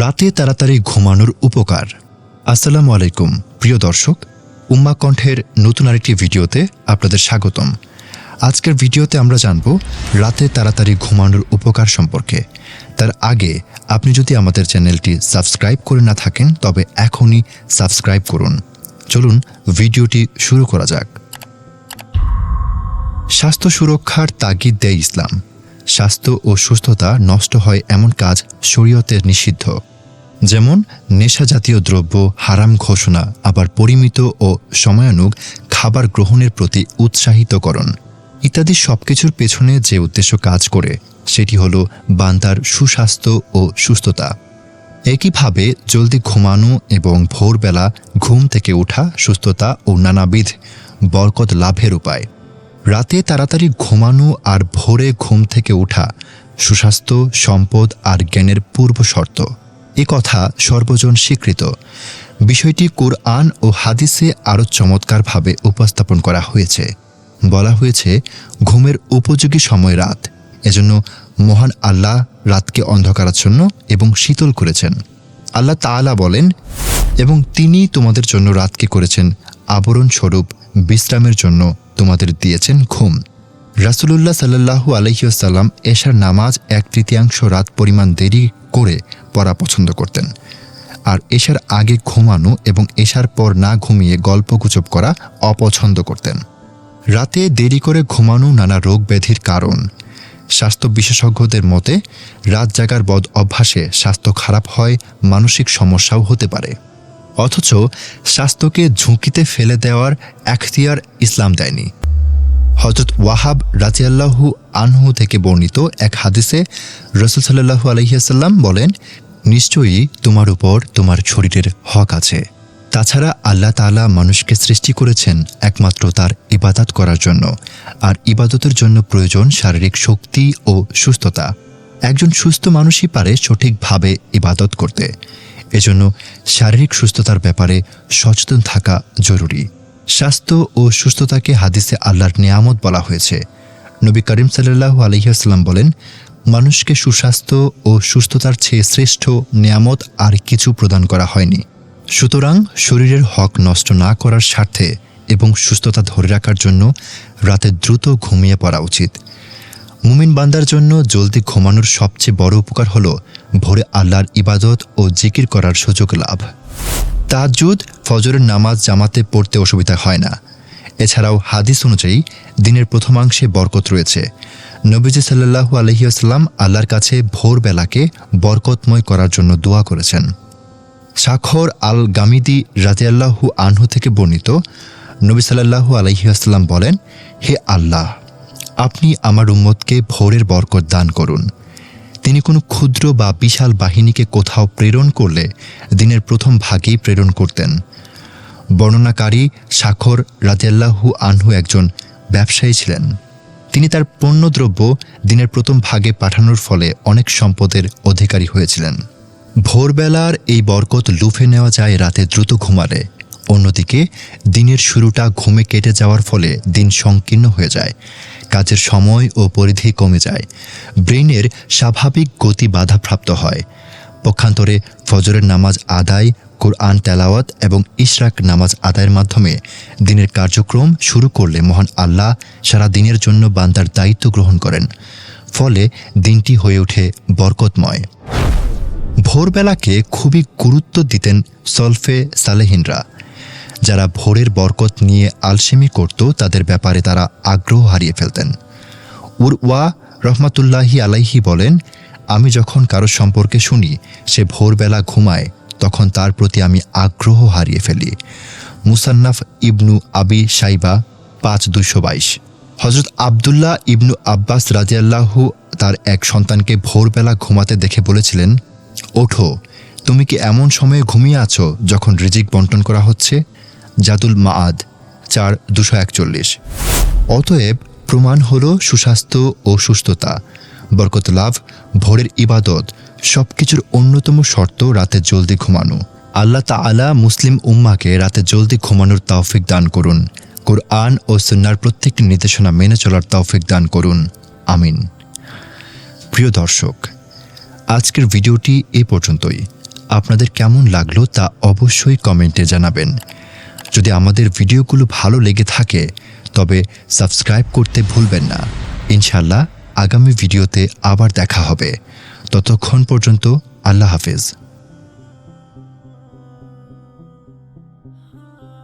রাতে তাড়াতাড়ি ঘুমানোর উপকার। আসসালামু আলাইকুম, প্রিয় দর্শক। উম্মা কণ্ঠের নতুন আরেকটি ভিডিওতে আপনাদের স্বাগতম। আজকের ভিডিওতে আমরা জানব রাতে তাড়াতাড়ি ঘুমানোর উপকার সম্পর্কে। তার আগে আপনি যদি আমাদের চ্যানেলটি সাবস্ক্রাইব করে না থাকেন, তবে এখনই সাবস্ক্রাইব করুন। চলুন ভিডিওটি শুরু করা যাক। স্বাস্থ্য সুরক্ষার তাগিদ দেয় ইসলাম। স্বাস্থ্য ও সুস্থতা নষ্ট হয় এমন কাজ শরীয়তে নিষিদ্ধ। যেমন নেশা জাতীয় দ্রব্য, হারাম ঘোষণা, আবার পরিমিত ও সময়ানুগ খাবার গ্রহণের প্রতি উৎসাহিতকরণ ইত্যাদি সবকিছুর পেছনে যে উদ্দেশ্য কাজ করে, সেটি হল বান্দার সুস্বাস্থ্য ও সুস্থতা। একইভাবে জলদি ঘুমানো এবং ভোরবেলা ঘুম থেকে ওঠা সুস্থতা ও নানাবিধ বরকত লাভের উপায়। রাতে তাড়াতাড়ি ঘুমানো আর ভোরে ঘুম থেকে ওঠা সুস্বাস্থ্য, সম্পদ আর জ্ঞানের পূর্ব শর্ত। এ কথা সর্বজন স্বীকৃত। বিষয়টি কোরআন ও হাদিসে আরও চমৎকারভাবে উপস্থাপন করা হয়েছে। বলা হয়েছে, ঘুমের উপযোগী সময় রাত। এজন্য মহান আল্লাহ রাতকে অন্ধকারাচ্ছন্ন এবং শীতল করেছেন। আল্লাহ তাআলা বলেন, এবং তিনি তোমাদের জন্য রাতকে করেছেন আবরণ স্বরূপ বিশ্রামের জন্য তোমাদের দিয়েছেন ঘুম। রাসুলুল্লাহ সাল্লাহু আলহিউসাল্লাম এশার নামাজ এক তৃতীয়াংশ রাত পরিমাণ দেরি করে পড়া পছন্দ করতেন। আর এশার আগে ঘুমানো এবং এশার পর না ঘুমিয়ে গল্পগুজব করা অপছন্দ করতেন। রাতে দেরি করে ঘুমানো নানা রোগ ব্যাধির কারণ। স্বাস্থ্য বিশেষজ্ঞদের মতে, রাত জাগার বদ অভ্যাসে স্বাস্থ্য খারাপ হয়, মানসিক সমস্যাও হতে পারে। অথচ স্বাস্থ্যকে ঝুঁকিতে ফেলে দেওয়ার এখতিয়ার ইসলাম দেয়নি। হজরত ওয়াহাব রাজিয়াল্লাহু আনহু থেকে বর্ণিত এক হাদিসে রসুল সাল্লাহু আলহিয়াসাল্লাম বলেন, নিশ্চয়ই তোমার উপর তোমার শরীরের হক আছে। তাছাড়া আল্লাহ তাআলা মানুষকে সৃষ্টি করেছেন একমাত্র তার ইবাদত করার জন্য, আর ইবাদতের জন্য প্রয়োজন শারীরিক শক্তি ও সুস্থতা। একজন সুস্থ মানুষই পারে সঠিকভাবে ইবাদত করতে। এজন্য শারীরিক সুস্থতার ব্যাপারে সচেতন থাকা জরুরি। স্বাস্থ্য ও সুস্থতাকে হাদিসে আল্লাহর নিয়ামত বলা হয়েছে। নবী করিম সাল্লাল্লাহু আলহিহাস্লাম বলেন, মানুষকে সুস্বাস্থ্য ও সুস্থতার চেয়ে শ্রেষ্ঠ নিয়ামত আর কিছু প্রদান করা হয়নি। সুতরাং শরীরের হক নষ্ট না করার স্বার্থে এবং সুস্থতা ধরে রাখার জন্য রাতে দ্রুত ঘুমিয়ে পড়া উচিত। মুমিন বান্দার জন্য জলদি ঘুমানোর সবচেয়ে বড় উপকার হল ভোরে আল্লাহর ইবাদত ও জিকির করার সুযোগ লাভ। তাজুদ ফজরের নামাজ, জামাতে পড়তে অসুবিধা হয় না। এছাড়াও হাদিস অনুযায়ী দিনের প্রথমাংশে বরকত রয়েছে। নবীজি সাল্লাহু আলহিউসাল্লাম আল্লাহর কাছে ভোরবেলাকে বরকতময় করার জন্য দোয়া করেছেন। সাখর আল গামিদি রাজিয়াল্লাহু আনহু থেকে বর্ণিত। নবী সাল্লাহু আলহিউসাল্লাম বলেন, হে আল্লাহ আপনি আমার উম্মতকে ভোরের বরকত দান করুন। তিনি কোনো ক্ষুদ্র বা বিশাল বাহিনীকে কোথাও প্রেরণ করলে দিনের প্রথম ভাগেই প্রেরণ করতেন। বর্ণনাকারী সাখর রাজিয়াল্লাহু আনহু একজন ব্যবসায়ী ছিলেন। তিনি তার পণ্যদ্রব্য দিনের প্রথম ভাগে পাঠানোর ফলে অনেক সম্পদের অধিকারী হয়েছিলেন। ভোরবেলার এই বরকত লুফে নেওয়া যায় রাতে দ্রুত ঘুমালে। অন্যদিকে দিনের শুরুটা ঘুমে কেটে যাওয়ার ফলে দিন সংকীর্ণ হয়ে যায়। কাজের সময় ও পরিধি কমে যায়। ব্রেনের স্বাভাবিক গতি বাধাপ্রাপ্ত হয়। পক্ষান্তরে ফজরের নামাজ আদায়, কোরআন তেলাওয়াত এবং ইশরাক নামাজ আদায়ের মাধ্যমে দিনের কার্যক্রম শুরু করলে মহান আল্লাহ সারা দিনের জন্য বান্দার দায়িত্ব গ্রহণ করেন। ফলে দিনটি হয়ে ওঠে বরকতময়। ভোরবেলাকে খুবই গুরুত্ব দিতেন সলফে সালেহিনরা। যারা ভোরের বরকত নিয়ে আলসেমি করত, তাদের ব্যাপারে তারা আগ্রহ হারিয়ে ফেলতেন। উর ওয়া রহমাতুল্লাহি আলাইহি বলেন, আমি যখন কারও সম্পর্কে শুনি, সে ভোরবেলা ঘুমায়, তখন তার প্রতি আমি আগ্রহ হারিয়ে ফেলি। মুসান্নাফ ইবনু আবি সাইবা পাঁচ দুশো বাইশ। হজরত আবদুল্লাহ ইবনু আব্বাস রাজিয়াল্লাহু তার এক সন্তানকে ভোরবেলা ঘুমাতে দেখে বলেছিলেন, ওঠো, তুমি কি এমন সময়ে ঘুমিয়ে আছো যখন রিজিক বন্টন করা হচ্ছে? জাদুল মাআদ, চার দুশো একচল্লিশ। অতএব প্রমাণ হল সুস্বাস্থ্য ও সুস্থতা, বরকত লাভ, ভোরের ইবাদত সব কিছুর অন্যতম শর্ত রাতে জলদি ঘুমানো। আল্লাহ তাআলা মুসলিম উম্মাকে রাতে জলদি ঘুমানোর তৌফিক দান করুন। কোরআন ও সুন্নার প্রত্যেকটি নির্দেশনা মেনে চলার তৌফিক দান করুন। আমিন। প্রিয় দর্শক, আজকের ভিডিওটি এ পর্যন্তই। আপনাদের কেমন লাগল তা অবশ্যই কমেন্টে জানাবেন। যদি আমাদের ভিডিওগুলো ভালো লেগে থাকে, তবে সাবস্ক্রাইব করতে ভুলবেন না। ইনশাল্লাহ আগামী ভিডিওতে আবার দেখা হবে। ততক্ষণ পর্যন্ত আল্লাহ হাফেজ।